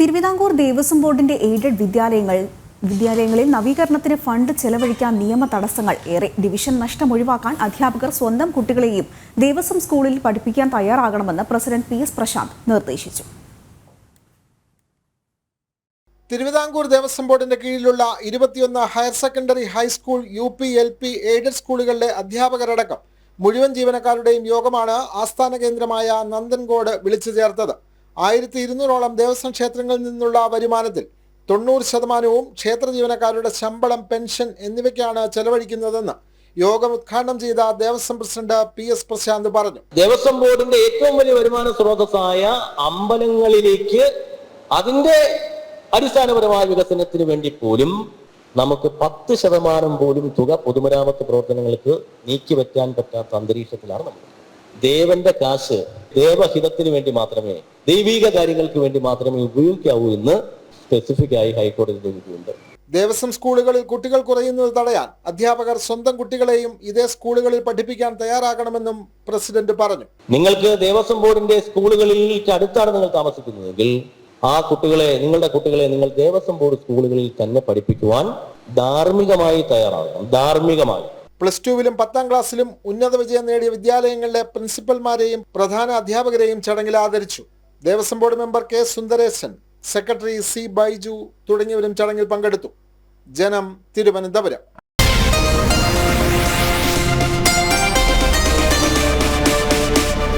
തിരുവിതാംകൂർ ദേവസ്വം ബോർഡിന്റെ എയ്ഡഡ് വിദ്യാലയങ്ങൾ വിദ്യാലയങ്ങളിൽ നവീകരണത്തിന് ഫണ്ട് ചെലവഴിക്കാൻ നിയമ തടസ്സങ്ങൾ ഏറെ. ഡിവിഷൻ നഷ്ടം ഒഴിവാക്കാൻ അധ്യാപകർ സ്വന്തം കുട്ടികളെയും ദേവസ്വം സ്കൂളിൽ പഠിപ്പിക്കാൻ തയ്യാറാകണമെന്ന് പ്രസിഡന്റ് പി എസ് പ്രശാന്ത് നിർദ്ദേശിച്ചു. തിരുവിതാംകൂർ ദേവസ്വം ബോർഡിന്റെ കീഴിലുള്ള ഇരുപത്തിയൊന്ന് higher secondary high school U P L P aided സ്കൂളുകളിലെ അധ്യാപകരടക്കം മുഴുവൻ ജീവനക്കാരുടെയും യോഗമാണ് ആസ്ഥാന കേന്ദ്രമായ നന്ദൻകോട് വിളിച്ചു ചേർത്തത്. ആയിരത്തി ഇരുന്നൂറോളം ദേവസ്വം ക്ഷേത്രങ്ങളിൽ നിന്നുള്ള വരുമാനത്തിൽ തൊണ്ണൂറ് ശതമാനവും ക്ഷേത്ര ജീവനക്കാരുടെ ശമ്പളം പെൻഷൻ എന്നിവയ്ക്കാണ് ചെലവഴിക്കുന്നതെന്ന് യോഗം ഉദ്ഘാടനം ചെയ്ത Devaswom president P S Prashanth പറഞ്ഞു. ദേവസ്വം ബോർഡിന്റെ ഏറ്റവും വലിയ വരുമാന സ്രോതസ്സായ അമ്പലങ്ങളിലേക്ക് അതിന്റെ അടിസ്ഥാനപരമായ വികസനത്തിന് വേണ്ടി പോലും നമുക്ക് പത്ത് ശതമാനം പോലും തുക പൊതുമരാമത്ത് പ്രവർത്തനങ്ങൾക്ക് നീക്കി നീക്കിവെക്കാൻ പറ്റാത്ത അന്തരീക്ഷത്തിലാണ് നമ്മൾ. ദേവന്റെ കാശ് ദേവഹിതത്തിന് വേണ്ടി മാത്രമേ ദൈവിക കാര്യങ്ങൾക്ക് വേണ്ടി മാത്രമേ ഉപയോഗിക്കാവൂ എന്ന് സ്പെസിഫിക് ആയി ഹൈക്കോടതി ചോദിക്കുന്നുണ്ട്. ദേവസ്വം സ്കൂളുകളിൽ കുട്ടികൾ കുറയുന്നത് തടയാൻ അധ്യാപകർ സ്വന്തം കുട്ടികളെയും ഇതേ സ്കൂളുകളിൽ പഠിപ്പിക്കാൻ തയ്യാറാകണമെന്നും പ്രസിഡന്റ് പറഞ്ഞു. നിങ്ങൾക്ക് ദേവസ്വം ബോർഡിന്റെ സ്കൂളുകളിൽ അടുത്താണ് നിങ്ങൾ താമസിക്കുന്നതെങ്കിൽ ആ കുട്ടികളെ നിങ്ങളുടെ കുട്ടികളെ നിങ്ങൾ ദേവസ്വം ബോർഡ് സ്കൂളുകളിൽ തന്നെ പഠിപ്പിക്കുവാൻ ധാർമ്മികമായി തയ്യാറാകണം. ധാർമ്മികമായി. പ്ലസ് ടുവിലും പത്താം ക്ലാസ്സിലും ഉന്നത വിജയം നേടിയ വിദ്യാലയങ്ങളിലെ പ്രിൻസിപ്പൽമാരെയും പ്രധാന അധ്യാപകരെയും ചടങ്ങിൽ ആദരിച്ചു. Devaswom board member K Sundaresan secretary C Baiju തുടങ്ങിയവരും ചടങ്ങിൽ പങ്കെടുത്തു. ജനം തിരുവനന്തപുരം.